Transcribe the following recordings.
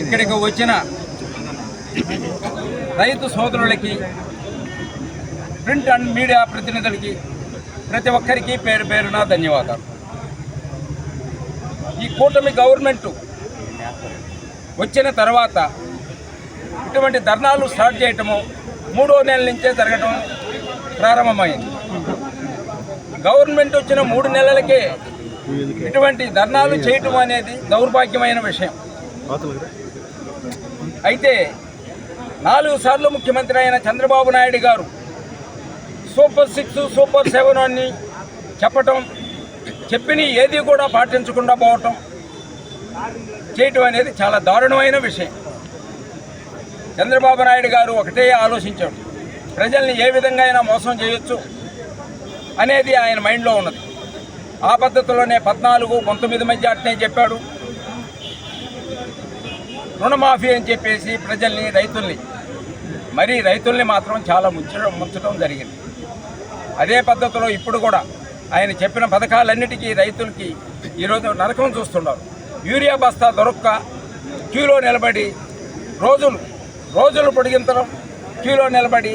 ఇక్కడికి వచ్చిన రైతు సోదరులకి ప్రింట్ అండ్ మీడియా ప్రతినిధులకి ప్రతి ఒక్కరికి పేరు పేరున ధన్యవాదాలు. ఈ కూటమి గవర్నమెంట్ వచ్చిన తర్వాత ఇటువంటి ధర్నాలు స్టార్ట్ చేయటము మూడో నెల నుంచే జరగటం ప్రారంభమైంది. గవర్నమెంట్ వచ్చిన మూడు నెలలకే ఇటువంటి ధర్నాలు చేయటం అనేది దౌర్భాగ్యమైన విషయం. అయితే నాలుగు సార్లు ముఖ్యమంత్రి అయిన చంద్రబాబు నాయుడు గారు సూపర్ సిక్స్ సూపర్ సెవెన్ అని చెప్పటం చెప్పిన ఏది కూడా పాటించకుండా పోవటం చేయటం అనేది చాలా దారుణమైన విషయం. చంద్రబాబు నాయుడు గారు ఒకటే ఆలోచించాడు. ప్రజల్ని ఏ విధంగా అయినా మోసం చేయొచ్చు అనేది ఆయన మైండ్లో ఉన్నది. ఆ పద్ధతిలోనే పద్నాలుగు పంతొమ్మిది మధ్య అట్నే చెప్పాడు. రుణమాఫీ అని చెప్పేసి ప్రజల్ని రైతుల్ని మరి రైతుల్ని మాత్రం చాలా ముంచడం ముంచడం జరిగింది. అదే పద్ధతిలో ఇప్పుడు కూడా ఆయన చెప్పిన పథకాలన్నిటికీ రైతులకి ఈరోజు నరకం చూస్తున్నారు. యూరియా బస్తా దొరక్క క్యూలో నిలబడి రోజులు రోజులు పొడిగించడం క్యూలో నిలబడి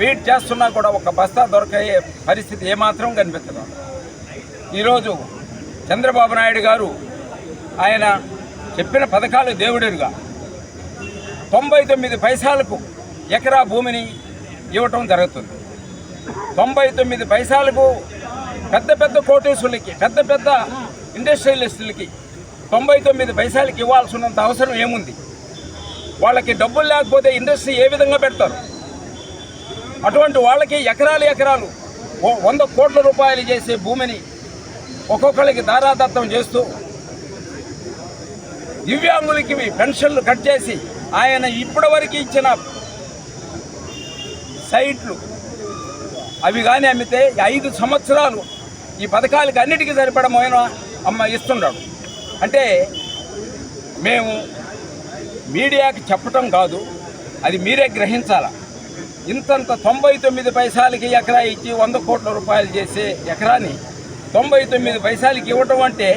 వెయిట్ చేస్తున్నా కూడా ఒక బస్తా దొరకే పరిస్థితి ఏమాత్రం కనిపించడం ఈరోజు చంద్రబాబు నాయుడు గారు ఆయన చెప్పిన పథకాలు దేవుడుగా తొంభై తొమ్మిది పైసలకు ఎకరా భూమిని ఇవ్వటం జరుగుతుంది. తొంభై తొమ్మిది పైసలకు పెద్ద పెద్ద కోటీసులకి పెద్ద పెద్ద ఇండస్ట్రియలిస్టులకి తొంభై తొమ్మిది పైసలకి ఇవ్వాల్సినంత అవసరం ఏముంది? వాళ్ళకి డబ్బులు లేకపోతే ఇండస్ట్రీ ఏ విధంగా పెడతారు? అటువంటి వాళ్ళకి ఎకరాలు ఎకరాలు వంద కోట్ల రూపాయలు చేసే భూమిని ఒక్కొక్కరికి దారాదత్తం చేస్తూ దివ్యాంగులకి పెన్షన్లు కట్ చేసి ఆయన ఇప్పటివరకు ఇచ్చిన సైట్లు అవి కానీ అమ్మితే ఐదు సంవత్సరాలు ఈ పథకాలకి అన్నిటికీ సరిపడమైన అమ్మ ఇస్తున్నాడు. అంటే మేము మీడియాకి చెప్పటం కాదు అది మీరే గ్రహించాల? ఇంతంత తొంభై తొమ్మిది పైసలకి ఎకరా ఇచ్చి వంద కోట్ల రూపాయలు చేసే ఎకరాని తొంభై తొమ్మిది పైసలకి ఇవ్వటం అంటే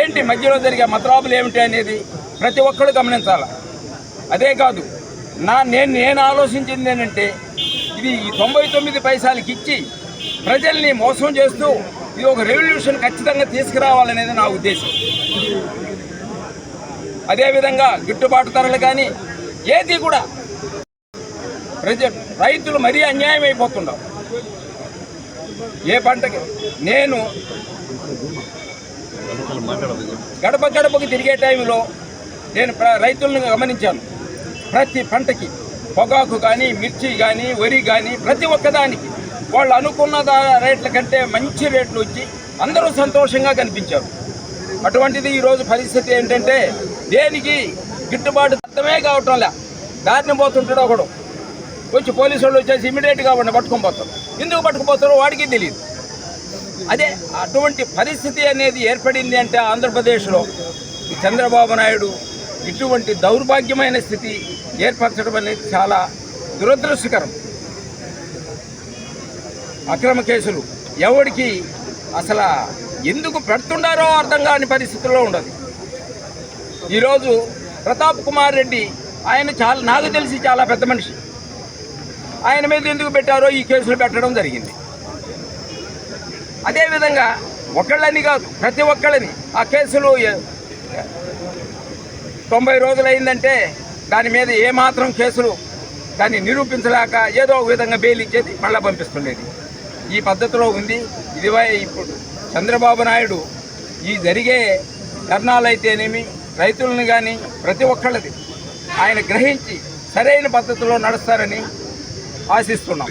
ఏంటి మధ్యలో జరిగే మతలాభులు ఏమిటి అనేది ప్రతి ఒక్కరు గమనించాల? అదే కాదు నా నేను నేను ఆలోచించింది ఏంటంటే ఇది ఈ తొంభై తొమ్మిది పైసలకి ఇచ్చి ప్రజల్ని మోసం చేస్తూ ఇది ఒక రెవల్యూషన్ ఖచ్చితంగా తీసుకురావాలనేది నా ఉద్దేశం. అదేవిధంగా గిట్టుబాటు ధరలు కానీ ఏది కూడా ప్రజ రైతులు మరీ అన్యాయం అయిపోతున్నారు ఏ పంటకి నేను గడప గడపకి తిరిగే టైంలో నేను ప్ర- రైతులను గమనించాను. ప్రతి పంటకి పొగాకు కానీ మిర్చి కానీ వరి కానీ ప్రతి ఒక్కదానికి వాళ్ళు అనుకున్న దా- రేట్ల కంటే మంచి రేట్లు వచ్చి అందరూ సంతోషంగా కనిపించారు. అటువంటిది ఈరోజు పరిస్థితి ఏంటంటే దేనికి? గిట్టుబాటు అర్థమే కావటం లే. దారిని పోతుంటాడు ఒకడు. వచ్చి పోలీసు వాళ్ళు వచ్చేసి ఇమీడియట్గా వాడిని పట్టుకొని పోతారు. ఎందుకు పట్టుకుపోతారో వాడికి తెలియదు. అదే అటువంటి పరిస్థితి అనేది ఏర్పడింది అంటే ఆంధ్రప్రదేశ్లో చంద్రబాబు నాయుడు ఇటువంటి దౌర్భాగ్యమైన స్థితి ఏర్పరచడం అనేది చాలా దురదృష్టకరం. అక్రమ కేసులు ఎవడికి అసలు ఎందుకు పెడుతున్నారో అర్థం కాని పరిస్థితుల్లో ఉండదు. ఈరోజు ప్రతాప్ కుమార్ రెడ్డి ఆయన చాలా నాకు తెలిసి చాలా పెద్ద మనిషి. ఆయన మీద ఎందుకు పెట్టారో ఈ కేసులు పెట్టడం జరిగింది. అదేవిధంగా ఒకళ్ళని కాదు ప్రతి ఒక్కళ్ళని ఆ కేసులు తొంభై రోజులు అయిందంటే దాని మీద ఏమాత్రం కేసులు దాన్ని నిరూపించలేక ఏదో ఒక విధంగా బెయిల్ ఇచ్చేది మళ్ళీ పంపిస్తుండేది. ఈ పద్ధతిలో ఉంది. ఇదివై ఇప్పుడు చంద్రబాబు నాయుడు ఈ జరిగే ధర్నాలు అయితేనేమి రైతులను కానీ ప్రతి ఒక్కళ్ళది ఆయన గ్రహించి సరైన పద్ధతిలో నడుస్తారని ఆశిస్తున్నాం.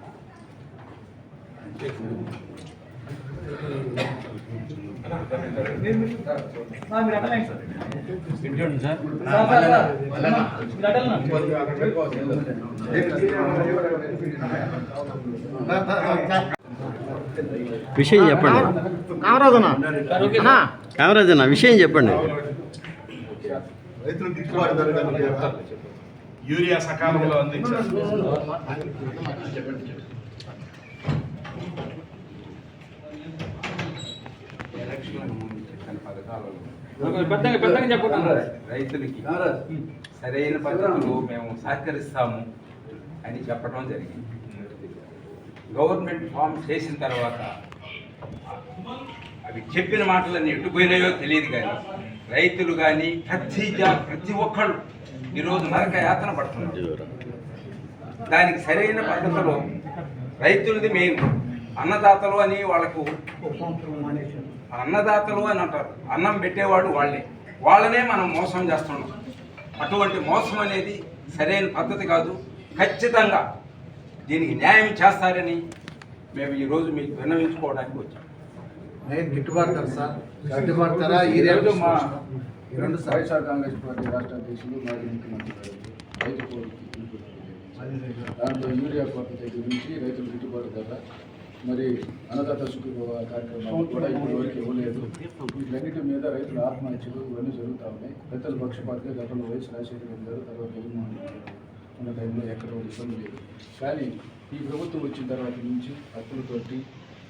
విషయం చెప్పండి. కామరాజ్ అన్న. విషయం చెప్పండి. గిట్టుబాటు ధర యూరియా సకాలంలో అందించారు ఎలక్షన్లకు ముందు చెప్పిన పథకాలలో రైతులకి సరైన పద్ధతిలో మేము సహకరిస్తాము అని చెప్పడం జరిగింది. గవర్నమెంట్ ఫామ్ చేసిన తర్వాత అవి చెప్పిన మాటలన్నీ ఎట్టుపోయినాయో తెలియదు కానీ రైతులు కానీ ప్రతి ప్రతి ఒక్కళ్ళు ఈరోజు నరక యాతన పడుతున్నారు. దానికి సరైన పద్ధతిలో రైతులది మెయిన్ అన్నదాతలు అని వాళ్ళకు అన్నదాతలు అని అంటారు. అన్నం పెట్టేవాడు వాళ్ళే. వాళ్ళనే మనం మోసం చేస్తున్నాం. అటువంటి మోసం అనేది సరైన పద్ధతి కాదు. ఖచ్చితంగా దీనికి న్యాయం చేస్తారని మేము ఈరోజు మీకు విన్నవించుకోవడానికి వచ్చాం. నేను గిట్టుబాటు సార్. గిట్టుబాటు ధర ఈ రేటు మా ఈ రెండు వైఎస్ఆర్ కాంగ్రెస్ పార్టీ రాష్ట్ర అధ్యక్షులు మాజీ ముఖ్యమంత్రి గారు రైతు కోరిక పిలుపు జరిగింది. దాంట్లో యూరియా కొరత దగ్గర నుంచి రైతులు గిట్టుబాటు ధర మరి అన్నదాత సుఖీభవ కార్యక్రమాలు కూడా ఇప్పటివరకు ఇవ్వలేదు. వీటన్నిటి మీద రైతుల ఆత్మహత్యలు ఇవన్నీ జరుగుతూ ఉన్నాయి. రైతుల పక్షపాతిగా గతంలో వైఎస్ రాజశేఖర రెడ్డి గారు తర్వాత జగన్మోహన్ రెడ్డి ఉన్న టైంలో ఎక్కడ ఇబ్బంది లేదు. కానీ ఈ ప్రభుత్వం వచ్చిన తర్వాత నుంచి అప్పులతోటి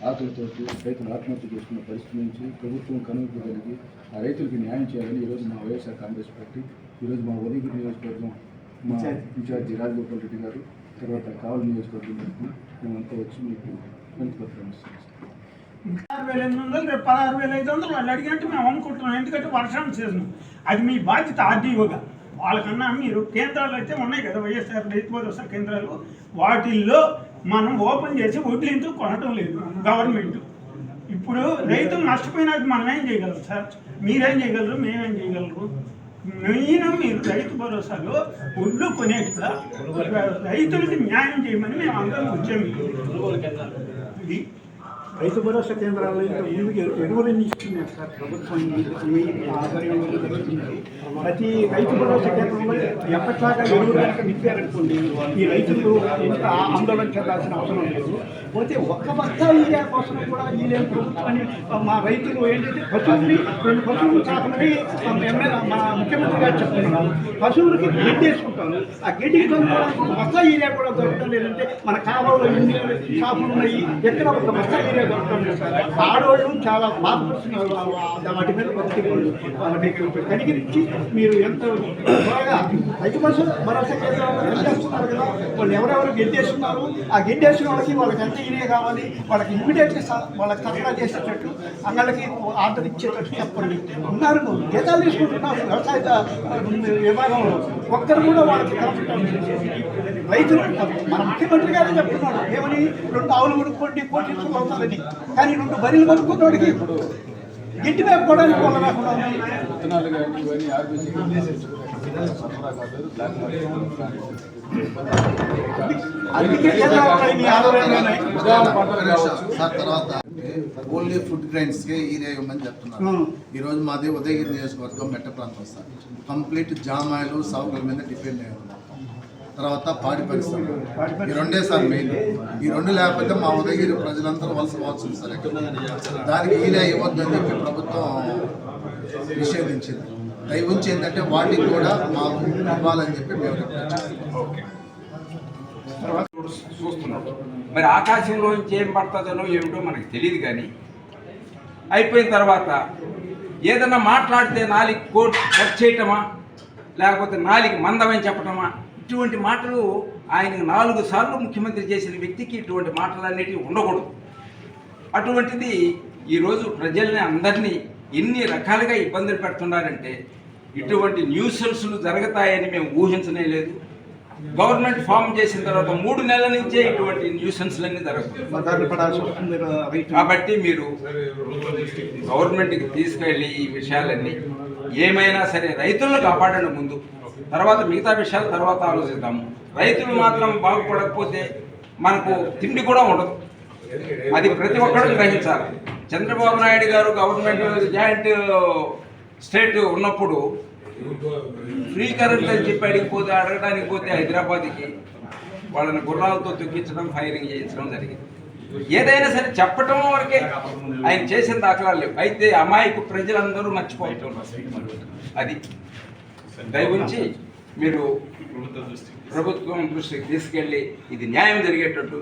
ఆకలితోటి రైతులు ఆత్మహత్య చేసుకున్న పరిస్థితి నుంచి ప్రభుత్వం కనువిప్పు కలిగి ఆ రైతులకి న్యాయం చేయాలని ఈరోజు మా వైఎస్ఆర్ కాంగ్రెస్ పార్టీ ఈరోజు మా ఉదయగిరి నియోజకవర్గం మా ఇన్ఛార్జి రాజగోపాల్ రెడ్డి గారు తర్వాత కావలి నియోజకవర్గం మేమంతా వచ్చి మీకు వినతి పత్రం ఇస్తాం ఆరు వేల ఎనిమిది వందలు రేపు పదహారు వేల ఐదు వందలు వాళ్ళు అడిగినట్టు మేము అమ్ముకుంటున్నాం ఎందుకంటే వర్షం సీజన్. అది మీ బాధ్యత ఆర్డీఓగా. వాళ్ళకన్నా మీరు కేంద్రాలు అయితే ఉన్నాయి కదా వైఎస్ఆర్ రైతు భరోసా కేంద్రాలు. వాటిల్లో మనం ఓపెన్ చేసి వడ్లీంటూ కొనటం లేదు గవర్నమెంట్. ఇప్పుడు రైతులు నష్టపోయినాక మనం ఏం చేయగలం సార్? మీరేం చేయగలరు? మేమేం చేయగలరు? మెయిన్ మీరు రైతు భరోసాలో ఒడ్లు కొనేట్లా. రైతులకు న్యాయం చేయమని మేము అందరం వచ్చాము. ఇది రైతు భరోసా కేంద్రాల్లో ఇంత ఎరువులన్నీ ఇస్తున్నాయి సార్? ప్రభుత్వం మీ ఆధ్వర్యంలో జరుగుతున్నాయి ప్రతి రైతు భరోసా కేంద్రంలో ఎప్పట్లాగా ఎరువులు కనుక నింపారనుకోండి ఈ రైతులు ఎంత ఆందోళన చెందాల్సిన అవసరం లేదు. పోతే ఒక్క బస్తా యూరియా కోసం కూడా వీళ్ళేం ప్రభుత్వాన్ని మా రైతులు ఏంటంటే పశువుని రెండు పశువులు కాకుండా ఎమ్మెల్యే మా ముఖ్యమంత్రి గారు చెప్తున్నారు పశువులకి పెట్టేసుకుంటారు ఆ గడ్డి కొనుక్కోవడానికి ఒక బస్తా కూడా దొరకడం లేదంటే మన కాలంలో ఎన్ని షాపులు ఉన్నాయి ఎక్కడ ఒక బస్తా ఏరియా దొరకడం లేదు. సార్ ఆడవాళ్ళు చాలా బాధపడుతున్నారు. వాటి మీద బతికి మీకు కనికరించి మీరు ఎంత త్వరగా రైతు బస్సు భరోసా కేంద్రాలు గెలిచేస్తున్నారు కదా వాళ్ళు ఎవరెవరు గెడ్డేస్తున్నారు ఆ గెడ్డేసిన వాళ్ళకి వాళ్ళకి ఎంత ఏరియా కావాలి వాళ్ళకి ఇమీడియట్గా వాళ్ళకి సరఫరా చేసేటట్టు అంగళ్ళకి ఆర్డర్ ఇచ్చేటట్టు చెప్పండి. ఉన్నారు జీతాలు తీసుకుంటున్నారు వ్యవసాయ విభాగంలో ఒక్కరు కూడా వాళ్ళకి రైతులు మన ముఖ్యమంత్రి గారే చెప్తున్నాడు ఏమని? రెండు ఆవులు కొనుక్కోండి కోటీసులు అవుతారని కానీ రెండు బరీలు కొనుక్కున్నోడికి గిట్టి మేపుకోవడానికి వాళ్ళ రాకుండా సార్ తర్వాత ఓన్లీ ఫుడ్ గ్రైన్స్కి ఈ ఇవ్వమని చెప్తున్నారు. ఈ రోజు మాది ఉదయగిరి నియోజకవర్గం మెట్ట ప్రాంతం సార్. కంప్లీట్ జామాయిలు సాగుల మీద డిపెండ్ అయి ఉన్నాం తర్వాత పాడి పరిశ్రమ. ఈ రెండే సార్ మెయిన్ ఈ రెండు లేకపోతే మా ఉదయగిరి ప్రజలందరూ వలస పోవాల్సింది సార్. దానికి ఈలే ఇవ్వద్దు అని చెప్పి ప్రభుత్వం నిషేధించింది. దయ ఉంచి ఏంటంటే వాటికి కూడా మాకు ఇవ్వాలని చెప్పి మేము చూస్తున్నాం. మరి ఆకాశంలో ఏం పడుతుందనో ఏమిటో మనకు తెలియదు కానీ అయిపోయిన తర్వాత ఏదన్నా మాట్లాడితే నాలుగు కోట్ కట్ చేయటమా? లేకపోతే నాలుగు మందమని చెప్పటమా? ఇటువంటి మాటలు ఆయన నాలుగు సార్లు ముఖ్యమంత్రి చేసిన వ్యక్తికి ఇటువంటి మాటలు అనేటివి ఉండకూడదు. అటువంటిది ఈరోజు ప్రజల్ని అందరినీ ఎన్ని రకాలుగా ఇబ్బందులు పెడుతున్నారంటే ఇటువంటి న్యూసెన్స్లు జరుగుతాయని మేము ఊహించనే లేదు. గవర్నమెంట్ ఫామ్ చేసిన తర్వాత మూడు నెలల నుంచే ఇటువంటి న్యూసెన్స్లన్నీ జరుగుతాయి కాబట్టి మీరు గవర్నమెంట్కి తీసుకెళ్ళి ఈ విషయాలన్నీ ఏమైనా సరే రైతులను కాపాడండి ముందు. తర్వాత మిగతా విషయాలు తర్వాత ఆలోచిద్దాము రైతులు మాత్రం బాగుపడకపోతే మనకు తిండి కూడా ఉండదు. అది ప్రతి ఒక్కరూ గ్రహించాలి. చంద్రబాబు నాయుడు గారు గవర్నమెంట్ జాయింట్ స్టేట్ ఉన్నప్పుడు ఫ్రీ కరెంట్ అని చెప్పి అడిగి పోతే అడగడానికి పోతే హైదరాబాద్కి వాళ్ళని గుర్రాలతో తొక్కించడం ఫైరింగ్ చేయించడం జరిగింది. ఏదైనా సరే చెప్పటం వరకే ఆయన చేసిన దాఖలాలు లేవు. అయితే అమాయకు ప్రజలందరూ మర్చిపోతున్నారు అది. దయవుంచి మీరు ప్రభుత్వ దృష్టికి ప్రభుత్వం దృష్టికి తీసుకెళ్ళి ఇది న్యాయం జరిగేటట్టు